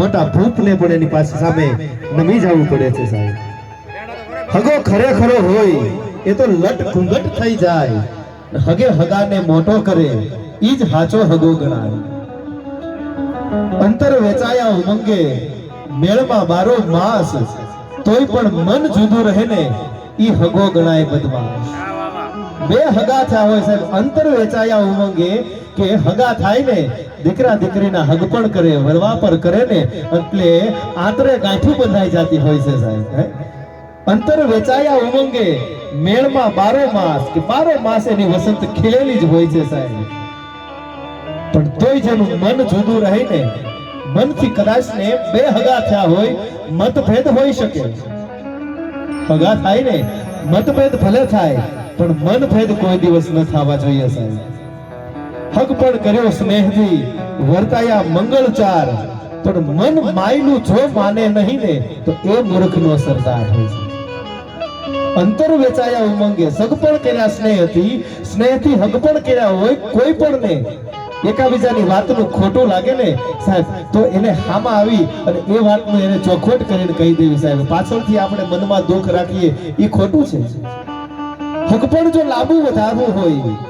મોટા ભૂપને પણ એની પાસે સામે નમી જવું પડે છે સાહેબ. હગો ખરેખરો હોય, એ તો લટ ઘૂંઘટ થઈ જાય. હગે હગાને મોટો કરે ઈ જ હાચો હગો ગણાય. અંતર વેચાયા ઉમંગે, મેળમાં બારો માસ, તોય પણ મન જુદું રહે ને, ઈ હગો ગણાય બદમાશ. બે હગા થયા હોય સાહેબ, અંતર વેચાયા ઉમંગે કે હગા થાય ને, દીકરા દીકરીના હગ પણ કરે, વરવા પર કરે ને, એટલે આંતરે ગાંઠું બંધાઈ જતી હોય છે સાહેબ અંતર વેચાયા ઉમંગે, મેળમાં બારો માસ, કે બારો માસ એની વસંત ખીલેલી જ હોય છે સાહેબ. પણ તોય જેનું મન જુદું રહે ને, મનથી કદાચ ને બે હગા થયા હોય, મતભેદ હોઈ શકે. હગા થાય ને, મતભેદ ભલે થાય, પણ મનભેદ કોઈ દિવસ ન થવા જોઈએ સાહેબ. હક પણ કર્યો સ્નેહથી. વર્તાયા મંગળચાર. પણ મન માયલું જો માને નહીં ને, તો એ મૂર્ખનો સરદાર હોય છે. અંતર વેચાયા ઉમંગે. સગપણ કર્યા સ્નેહથી. સ્નેહથી પણ કર્યા હોય કોઈ પણ ને. એકાબીજાની વાતનું ખોટું લાગે ને, સાહેબ, તો એને હામાં આવી અને એ વાતનું એને ચોખવટ કરીને કહી દેવી, સાહેબ. પાછળથી આપણે મનમાં દુઃખ રાખીએ. એ ખોટું છે. હક જો લાંબુ વધારવું હોય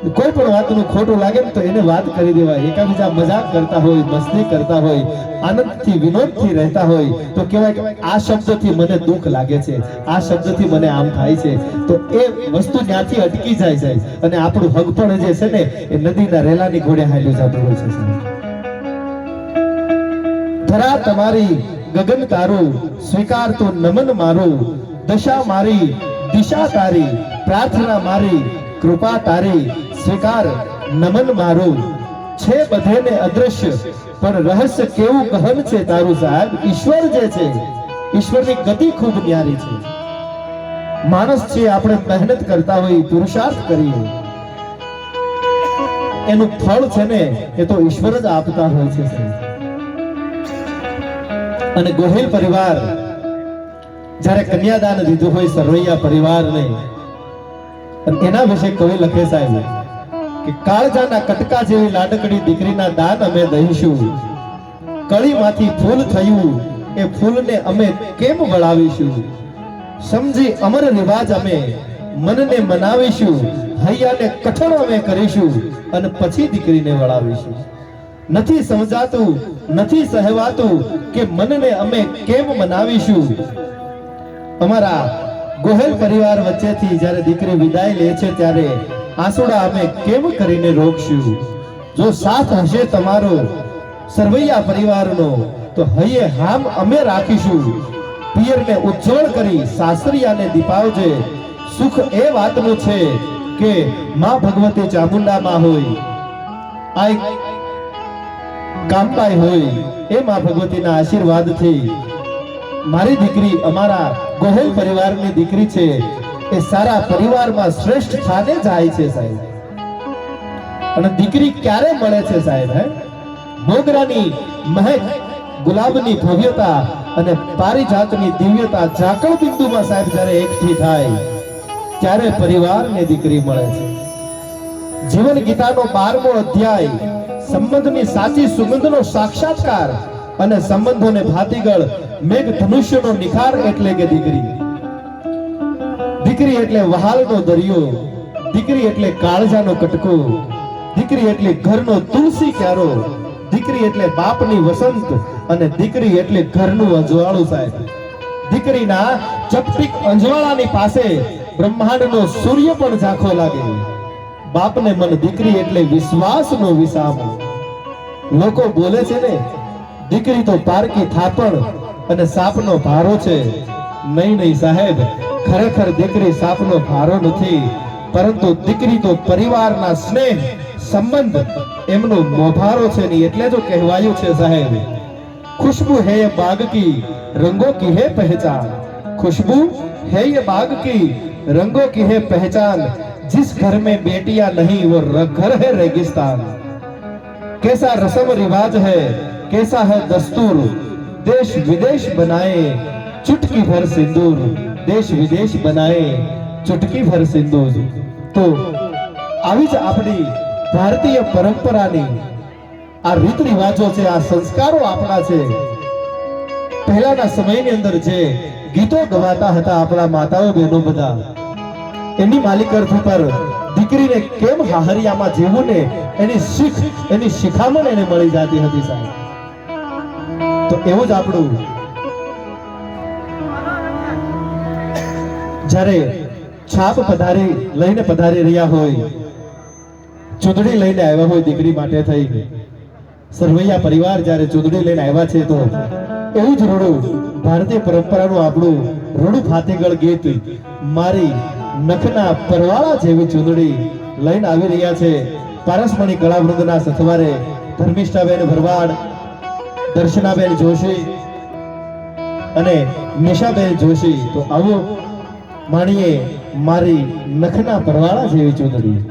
કોઈ પણ વાતનું ખોટું લાગે તો એને વાત કરી દેવાય. એકાબીજા મજાક કરતા હોય, મસ્તી કરતા હોય, આનંદથી, વિનોદથી રહેતા હોય, તો કહેવાય કે આ શબ્દથી મને દુઃખ લાગે છે, આ શબ્દથી મને આમ થાય છે. તો એ વસ્તુ ત્યાંથી અટકી જાય છે. અને આપણું હગ જે છે ને, એ નદીના રેલાની ઘોડે હાલ્યું જતું હોય છે ધરા તમારી ગગન તારું, સ્વીકાર તો નમન મારું, દશા મારી, દિશા તારી, પ્રાર્થના મારી, કૃપા તારી સ્વીકાર, નમન મારું. છે બધેને અદ્રશ્ય, પણ રહસ્ય કેવું ગહન છે તારું સાહેબ? ઈશ્વર જે છે, ઈશ્વરની ગતિ ખૂબ ન્યારી છે. માણસ છે આપણે મહેનત કરતા હોય પુરુષાર્થ કરીએ. એનું ફળ છે ને, એ તો ઈશ્વર જ આપતા હોય છે અને ગોહિલ પરિવાર, જ્યારે કન્યાદાન દીધું હોય સરવૈયા પરિવારને એના વિશે કવિ લખે સાહેબ? કે કાળજાના કટકા જેવી લાડકડી દીકરીના દાન અમે દઈશું. કળીમાંથી ફૂલ થયું, એ ફૂલને અમે કેમ વળાવીશું? સમજી અમર રિવાજ અમે મનને મનાવીશું, હૈયાને કઠણ અમે કરીશું અને પછી દીકરીને વળાવીશું. નથી સમજાતું, નથી સહેવાતું કે મનને અમે કેમ મનાવીશું. અમારા ગોહેલ પરિવાર વચ્ચેથી જ્યારે દીકરી વિદાય લે છે ત્યારે આંસુડા અમે કેમ કરીને રોકશું? જો સાથ હશે તમારો સરવૈયા પરિવારનો, તો હૈયે હામ અમે રાખીશું. પિયરને ઉજ્જવળ કરી સાસરિયાને દીપાવજે. સુખ એ વાતનું છે કે માં ભગવતી ચામુંડામાં હોય, આ એક કામબાઈ હોય, એ માં ભગવતીના આશીર્વાદથી. મારી દીકરી અમારા ગોહેલ પરિવારની દીકરી છે. એ સારા પરિવારમાં શ્રેષ્ઠ સ્થાને જાય છે સાહેબ. અને દીકરી ક્યારે મળે છે સાહેબ, હે? મોગરાની મહેક, ગુલાબની ભવ્યતા અને પારિજાતની દિવ્યતા ઝાકળ બિંદુમાં સાહેબ જ્યારે એકઠી થાય, ત્યારે પરિવારને દીકરી મળે છે. જીવન ગીતાનો બારમો અધ્યાય, સંબંધની સાચી સુગંધનો સાક્ષાત્કાર અને સંબંધોને ભાતીગળ મેઘ ધનુષ્યનો નિખાર એટલે કે દીકરી. દીકરી એટલે વહાલનો દરિયો, દીકરી એટલે કાળજાનો કટકો, દીકરી એટલે ઘરનો તુલસી ક્યારો, દીકરી એટલે બાપની વસંત અને દીકરી એટલે ઘરનું અજવાળું સાહેબ. દીકરીના ચપટીક અંજવાળાની પાસે બ્રહ્માંડનો સૂર્ય પણ ઝાંખો લાગે. બાપને મન દીકરી એટલે વિશ્વાસનો વિસામો. લોકો બોલે છે ને, દીકરી તો પારકી થાપણ અને સાપનો ભારો છે. નહીં નહીં સાહેબ ખરેખર દીકરી સાપનો ભારો નથી પરંતુ દીકરી તો પરિવારના સ્નેહ સંબંધ એમનો મોભારો છે ને એટલે જો કહેવાયું છે સાહેબ खुशबू है ये बाग की रंगों की है पहचान खुशबू है ये बाग की रंगों की है पहचान जिस घर में बेटियां नहीं वो र- घर है रेगिस्तान कैसा रस्म रिवाज है कैसा है दस्तूर देश विदेश बनाए ચુટકી ભર સિંદૂર દેશ વિદેશ બનાવે ચુટકી ભર સિંદૂર તો આવી જ આપણી ભારતીય પરંપરાની આ રીત રિવાજો છે આ સંસ્કારો આપણા છે પહેલાના સમયની અંદર જે ગીતો ગવાતા હતા આપણા માતાઓ બહેનો બધા એની માલિક અર્થ પર દીકરીને કેમ હાહરિયામાં જીવવું ને એની શીખ, એની શિખામણ એને મળી જતી હતી સાહેબ. તો એવું જ આપણું જ્યારે છાપ પધારી, લઈને પધારી રહ્યા હોય, ચૂંટણી લઈને આવ્યા હોય દીકરી માટે થઈ સરવૈયા પરિવાર જ્યારે ચૂંટણી લઈને આવ્યા છે તો એવું જ રોડું. ભારતીય પરંપરાનું આપણું રોડું ફાતેગળ ગીત, મારી નખના પરવાળા જેવી ચૂંટણી લઈને આવી રહ્યા છે. પારસમણી કળાવૃંદના સથવારે ધર્મિષ્ઠાબેન ભરવાડ, દર્શનાબેન જોશી અને નિશાબેન જોશી. તો આવો માણીએ મારી નખના પરવાળા જેવી ચૂંદડી.